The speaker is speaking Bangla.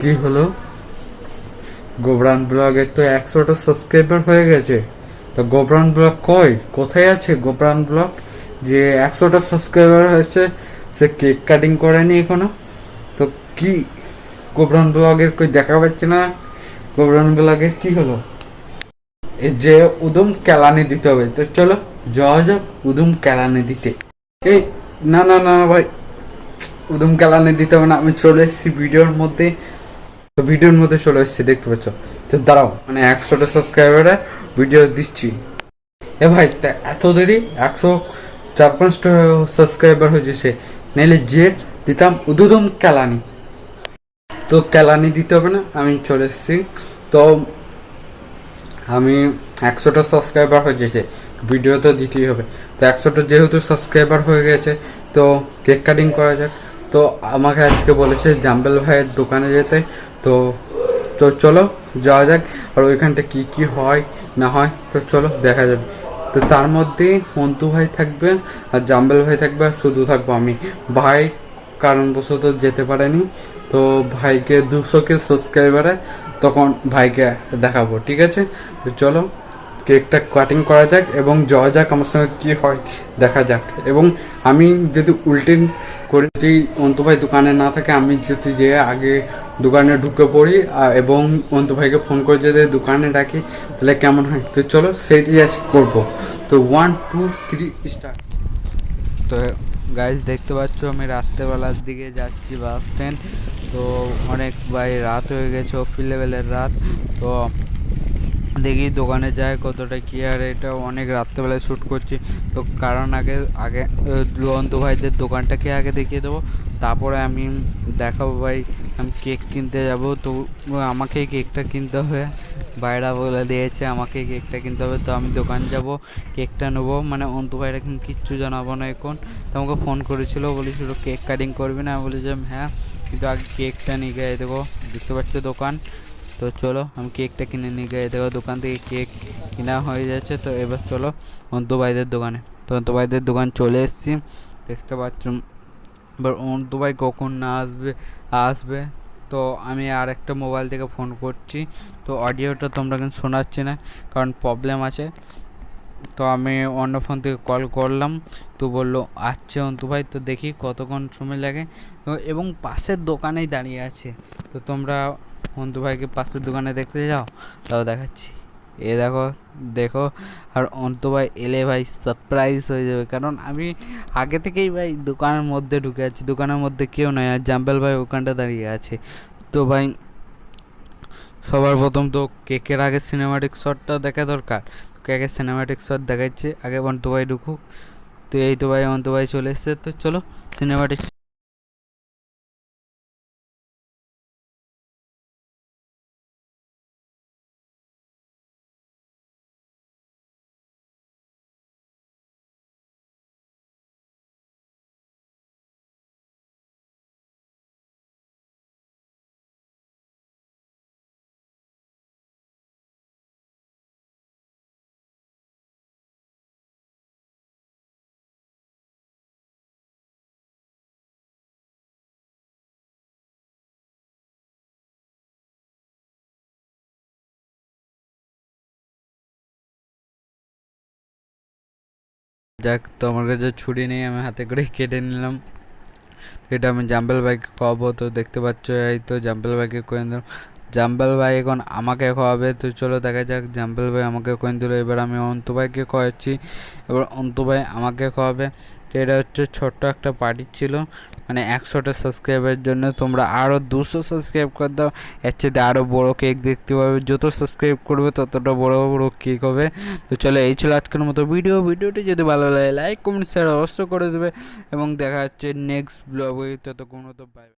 কি হলো? গোবরান ব্লগের তো একশোটা সাবস্ক্রাইবার হয়ে গেছে। তো গোবরান ব্লগ কই? কোথায় আছে গোবরান ব্লগ? যে একশোটা সাবস্ক্রাইবার হয়েছে, সে কেক কাটিং করেনি এখনও। তো কি গোবরান ব্লগের কই দেখা পাচ্ছে না? গোবরান ব্লগের কি হলো? যে উদম কেলানি দিতে হবে। তো চলো, যাওয়া যাক উদম কেলানি দিতে। এই, না না না, ভাই। উদম কেলানি দিতে হবে না। আমি চলে এসেছি ভিডিওর মধ্যে। তো ভিডিওর মধ্যে চলে এসেছি, দেখতে পাচ্ছ? তো দাঁড়াও মানে একশোটা সাবস্ক্রাইবারে ভিডিও দিচ্ছি। এ ভাই, তা এত দেরি? একশো চার পাঁচটা সাবস্ক্রাইবার হয়েছে। নাইলে যে দিতাম উদুদম কেলানি। তো কেলানি দিতে হবে না, আমি চলে এসেছি। তো আমি একশোটা সাবস্ক্রাইবার হয়ে গেছে ভিডিও তো দিতেই হবে। তো একশোটা যেহেতু সাবস্ক্রাইবার হয়ে গেছে, তো কেক কাটিং করা যাক। তো আমাকে আজকে বলেছে জাম্বেল ভাইয়ের দোকানে যেতে। তো তো চলো, যাওয়া যাক, আর ওইখানটা কি কি হয়, না হয়, তো চলো, দেখা যাবে। তো তার মধ্যে মন্টু ভাই থাকবে আর জাম্বেল ভাই থাকবে আর শুধু থাকব আমি। ভাই কারণবশত যেতে পারেনি। তো ভাইকে দুশোকে সাবস্ক্রাইবারে তখন ভাইকে দেখাবো, ঠিক আছে? তো চলো কেকটা কাটিং করা যাক এবং যাওয়া যাক আমার সঙ্গে কী হয়, দেখা যাক। এবং আমি যদি উল্টিন করে যদি অন্তু ভাই দোকানে না থাকে, আমি যদি যে আগে দোকানে ঢুকে পড়ি এবং অন্তু ভাইকে ফোন করে যদি দোকানে ডাকি তাহলে কেমন হয়? তো চলো সেটি আজ করব। তো ওয়ান টু থ্রি স্টার্ট তো গাইজ দেখতে পাচ্ছ, আমি রাত্রেবেলার দিকে যাচ্ছি বাস স্ট্যান্ড তো অনেক ভাই রাত হয়ে গেছে, অফিস লেভেলের রাত। তো দেখি দোকানে যায় কতটা কি আর এটা অনেক রাত্রেবেলায় শ্যুট করছি। তো কারণ আগে আগে দুরন্ত ভাইদের দোকানটাকে আগে দেখিয়ে দেবো। তারপরে আমি দেখাবো ভাই, আমি কেক কিনতে যাব। তো আমাকেই কেকটা কিনতে হবে। বাইরা বলে দিয়েছে আমাকে কেকটা কিনতে হবে। তো আমি দোকান যাব কেকটা নেব। মানে অন্তু ভাইরা কিন্তু কিচ্ছু জানাব না এখন। তো আমাকে ফোন করেছিল, বলেছিল কেক কাটিং করবি না? আমি বলেছিলাম হ্যাঁ। কিন্তু আগে কেকটা নিয়ে গিয়ে দেবো। দেখতে পাচ্ছ দোকান? তো চলো, আমি কেকটা কিনে নিয়ে গিয়ে দেখো, দোকান থেকে কেক কেনা হয়ে যাচ্ছে। তো এবার চলো, অন্তু ভাইদের দোকানে। তো অন্তু ভাইদের দোকান চলে এসেছি। দেখতে পাচ্ছ, এবার অন্তু ভাই কখন না আসবে আসবে। তো আমি আর একটা মোবাইল থেকে ফোন করছি। তো অডিওটা তোমরা কিন্তু শোনাচ্ছি না, কারণ প্রবলেম আছে। তো আমি অন্য ফোন থেকে কল করলাম। তো বলল আসছে অন্তু ভাই, তো দেখি কতক্ষণ সময় লাগে? এবং পাশের দোকানেই দাঁড়িয়ে আছে। তো তোমরা অন্তু ভাইকে পাশের দোকানে দেখতে যাও, তাও দেখাচ্ছি। এ দেখো দেখো, আর অন্তু ভাই এলে ভাই সারপ্রাইজ হয়ে যাবে। কারণ আমি আগে থেকেই ভাই দোকানের মধ্যে ঢুকে আছি, দোকানের মধ্যে কেউ নয় আর জাম্বেল ভাই ওখানটা দাঁড়িয়ে আছে। তো ভাই, সবার প্রথম তো কেকের আগে সিনেমাটিক শটটা দেখা দরকার। কেকের সিনেমাটিক শট দেখাচ্ছে, আগে অন্তু ভাই ঢুকুক। তো এই তো ভাই, অন্তু ভাই চলে এসছে। তো চলো সিনেমাটিক যাক, তো আমার কাছে ছুরি নেই, আমি হাতে করে কেটে নিলাম। এটা আমি জাম্বেল বাইকে খাওয়াবো, তো দেখতে পাচ্ছ, এই তো জাম্বেল বাইকে করে দিলাম জাম্বেল ভাই এখন আমাকে খাওয়াবে, তো চলো দেখা যাক। জাম্বেল ভাই আমাকে করে দিল, এবার আমি অন্তু ভাইকে খাওয়াচ্ছি। এবার অন্তু ভাই আমাকে খাওয়াবে। তো এটা হচ্ছে ছোট্ট একটা পার্টি ছিল মানে একশোটা সাবস্ক্রাইবের জন্য। তোমরা আরও দুশো সাবস্ক্রাইব করে দাও। এর চেয়ে আরও বড়ো কেক দেখতে পাবে। যত সাবস্ক্রাইব করবে, ততটা বড় বড় কেক হবে। তো চলো, এই ছিল আজকের মতো ভিডিও ভিডিওটি যদি ভালো লাগে লাইক কমেন্ট শেয়ার অবশ্যই করে দেবে। এবং দেখা হচ্ছে নেক্সট ব্লগে ততক্ষণ তো বাই